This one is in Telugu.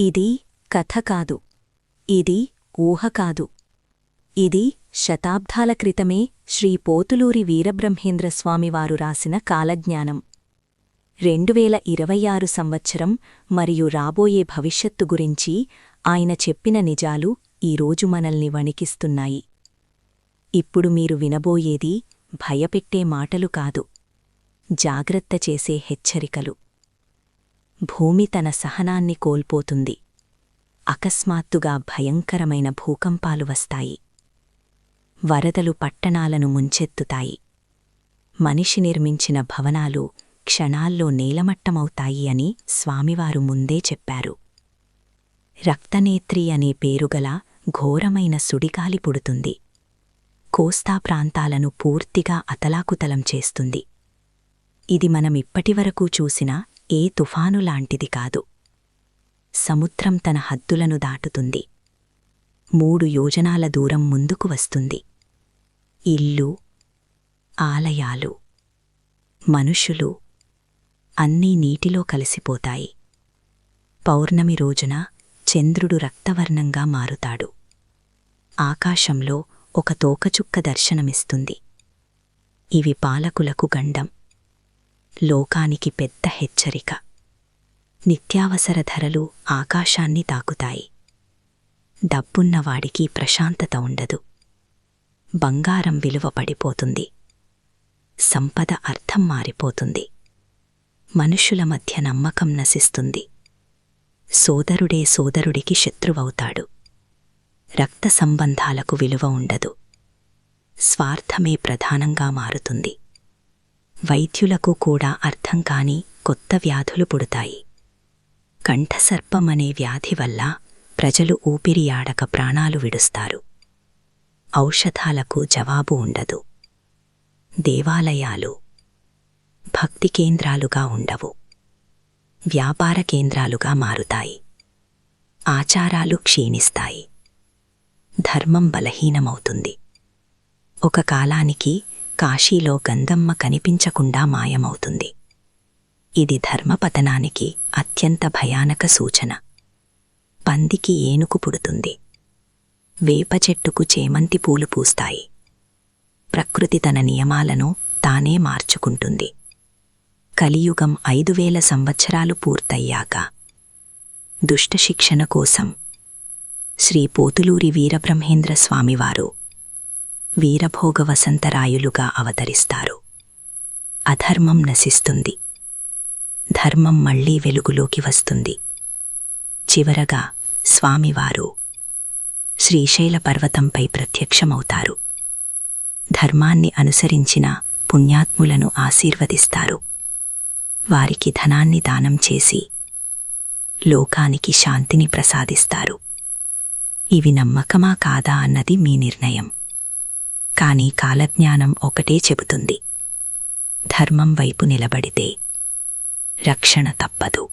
ఇది కథ కాదు. ఇది ఊహ కాదు. ఇది శతాబ్దాల క్రితమే శ్రీ పోతులూరి వీరబ్రహ్మేంద్రస్వామివారు రాసిన కాలజ్ఞానం. రెండువేల ఇరవై ఆరు సంవత్సరం మరియు రాబోయే భవిష్యత్తు గురించి ఆయన చెప్పిన నిజాలు ఈరోజు మనల్ని వణికిస్తున్నాయి. ఇప్పుడు మీరు వినబోయేది భయపెట్టే మాటలు కాదు. జాగ్రత్త చేసే హెచ్చరికలు. భూమి తన సహనాన్ని కోల్పోతుంది. అకస్మాత్తుగా భయంకరమైన భూకంపాలు వస్తాయి. వరదలు పట్టణాలను ముంచెత్తుతాయి. మనిషి నిర్మించిన భవనాలు క్షణాల్లో నేలమట్టమవుతాయి అని స్వామివారు ముందే చెప్పారు. రక్తనేత్రి అనే పేరుగల ఘోరమైన సుడిగాలి పుడుతుంది. కోస్తా ప్రాంతాలను పూర్తిగా అతలాకుతలం చేస్తుంది. ఇది మనమిప్పటివరకు చూసిన ఏ తుఫాను లాంటిది కాదు. సముద్రం తన హద్దులను దాటుతుంది. మూడు యోజనాల దూరం ముందుకు వస్తుంది. ఇల్లు ఆలయాలు మనుషులు అన్నీ నీటిలో కలిసిపోతాయి. పౌర్ణమి రోజున చంద్రుడు రక్తవర్ణంగా మారుతాడు. ఆకాశంలో ఒక తోకచుక్క దర్శనమిస్తుంది. ఇవి పాలకులకు గండం. లోకానికి పెద్ద హెచ్చరిక. నిత్యావసర ధరలు ఆకాశాన్ని తాకుతాయి. డబ్బున్నవాడికి ప్రశాంతత ఉండదు. బంగారం విలువ పడిపోతుంది. సంపద అర్థం మారిపోతుంది. మనుషుల మధ్య నమ్మకం నశిస్తుంది. సోదరుడే సోదరుడికి శత్రువవుతాడు. రక్త సంబంధాలకు విలువ ఉండదు. స్వార్థమే ప్రధానంగా మారుతుంది. వైద్యులకు కూడా అర్థం కాని కొత్త వ్యాధులు పుడతాయి. కంఠసర్పమనే వ్యాధి వల్ల ప్రజలు ఊపిరియాడక ప్రాణాలు విడుస్తారు. ఔషధాలకు జవాబు ఉండదు. దేవాలయాలు భక్తి కేంద్రాలుగా ఉండవు. వ్యాపార కేంద్రాలుగా మారుతాయి. ఆచారాలు క్షీణిస్తాయి. ధర్మం బలహీనమవుతుంది. ఒక కాలానికి కాశీలో గంధమ్మ కనిపించకుండా మాయమవుతుంది. ఇది ధర్మపతనానికి అత్యంత భయానక సూచన. పందికి ఏనుకు పుడుతుంది. వేప చెట్టుకు చేమంతి పూలు పూస్తాయి. ప్రకృతి తన నియమాలను తానే మార్చుకుంటుంది. కలియుగం ఐదు వేల సంవత్సరాలు పూర్తయ్యాక దుష్టశిక్షణ కోసం శ్రీ పోతులూరి వీరబ్రహ్మేంద్ర స్వామివారు వీరభోగ వసంతరాయులుగా అవతరిస్తారు. అధర్మం నశిస్తుంది. ధర్మం మళ్ళీ వెలుగులోకి వస్తుంది. చివరగా స్వామివారు శ్రీశైల పర్వతంపై ప్రత్యక్షమవుతారు. ధర్మాన్ని అనుసరించిన పుణ్యాత్ములను ఆశీర్వదిస్తారు. వారికి ధనాన్ని దానం చేసి లోకానికి శాంతిని ప్రసాదిస్తారు. ఇవి నమ్మకమా కాదా అన్నది మీ నిర్ణయం. కాని కాలజ్ఞానం ఒకటే చెబుతుంది. ధర్మం వైపు నిలబడితే రక్షణ తప్పదు.